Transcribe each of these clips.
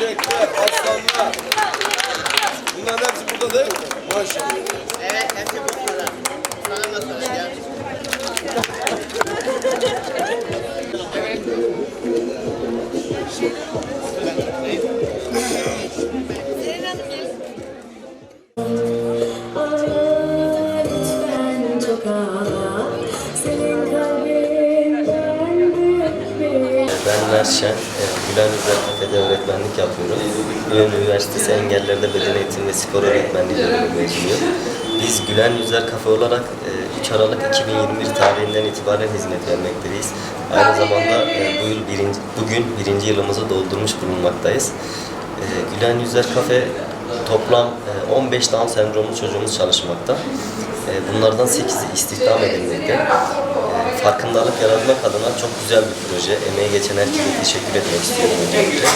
Bebekler, aslanlar. Bunların hepsi burada değil mi? Maşallah. Merşen, e, Gülen Kafede öğretmenlik yapıyorum. Gülen Üniversitesi Engellerde Beden Eğitimi ve Spor Öğretmenliği bölümü mezunuyum. Biz Gülen Yüzer Kafe olarak e, 3 Aralık 2021 tarihinden itibaren hizmet vermekteyiz. Aynı zamanda e, bu yıl birinci, bugün birinci yılımızı doldurmuş bulunmaktayız. E, Gülen Yüzer Kafe toplam e, 15 Down sendromlu çocuğumuz çalışmakta. E, Bunlardan 8'i istihdam edilmekte. Farkındalık yaratmak adına çok güzel bir proje. Emeği geçen herkese teşekkür etmek istiyorum öncelikle.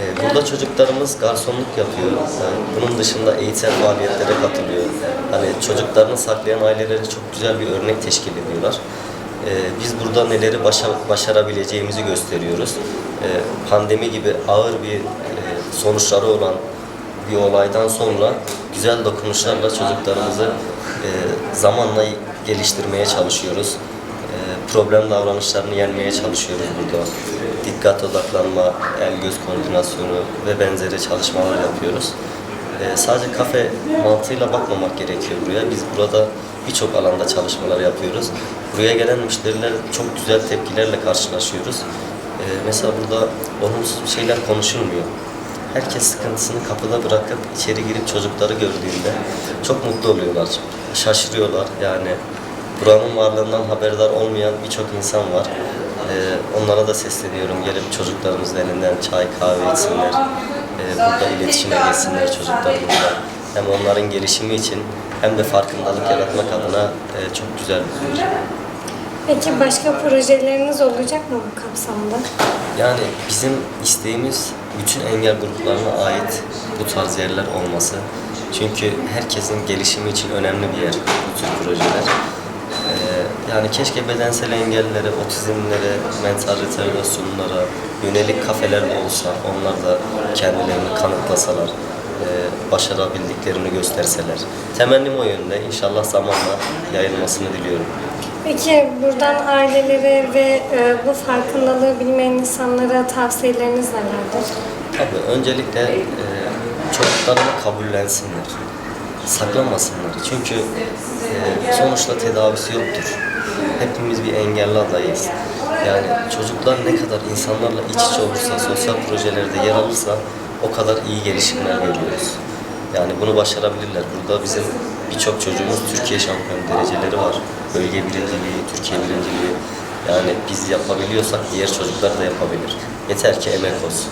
E, Burada çocuklarımız garsonluk yapıyor. E, Bunun dışında eğitsel faaliyetlere katılıyor. Hani çocuklarını saklayan ailelere çok güzel bir örnek teşkil ediyorlar. E, Biz burada neleri başa- başarabileceğimizi gösteriyoruz. Pandemi gibi ağır bir e, sonuçları olan bir olaydan sonra güzel dokunuşlarla çocuklarımızı e, zamanla geliştirmeye çalışıyoruz. Problem davranışlarını yenmeye çalışıyoruz burada. Dikkat odaklanma, el göz koordinasyonu ve benzeri çalışmalar yapıyoruz. E, sadece kafe mantığıyla bakmamak gerekiyor buraya. Biz burada birçok alanda çalışmalar yapıyoruz. Buraya gelen müşteriler çok güzel tepkilerle karşılaşıyoruz. E, mesela burada olumsuz şeyler konuşulmuyor. Herkes sıkıntısını kapıda bırakıp içeri girip çocukları gördüğünde çok mutlu oluyorlar. Şaşırıyorlar yani. Buranın varlığından haberdar olmayan birçok insan var. Ee, onlara da sesleniyorum. Gelip çocuklarımızın elinden çay, kahve içsinler. Ee, burada iletişime geçsinler çocuklarımızla. Hem onların gelişimi için hem de farkındalık yaratmak adına e, çok güzel bir proje. Peki başka projeleriniz olacak mı bu kapsamda? Yani bizim isteğimiz bütün engel gruplarına ait bu tarz yerler olması. Çünkü herkesin gelişimi için önemli bir yer bu tür projeler. Yani keşke bedensel engellilere, otizmlere, mental retardasyonlara yönelik kafeler de olsa, onlar da kendilerini kanıtlasalar, e, başarabildiklerini gösterseler. Temennim o yönde. İnşallah zamanla yayılmasını diliyorum. Peki buradan ailelere ve e, bu farkındalığı bilmeyen insanlara tavsiyeleriniz nelerdir? Tabii öncelikle e, çocuklarını kabullensinler. Saklamasınlar. Çünkü sonuçta tedavisi yoktur. Hepimiz bir engelli adayız. Yani çocuklar ne kadar insanlarla iç içe olursa, sosyal projelerde yer alırsa o kadar iyi gelişimler görüyoruz. Yani bunu başarabilirler. Burada bizim birçok çocuğumuz Türkiye şampiyon dereceleri var. Bölge birinciliği, Türkiye birinciliği. Yani biz yapabiliyorsak diğer çocuklar da yapabilir. Yeter ki emek olsun.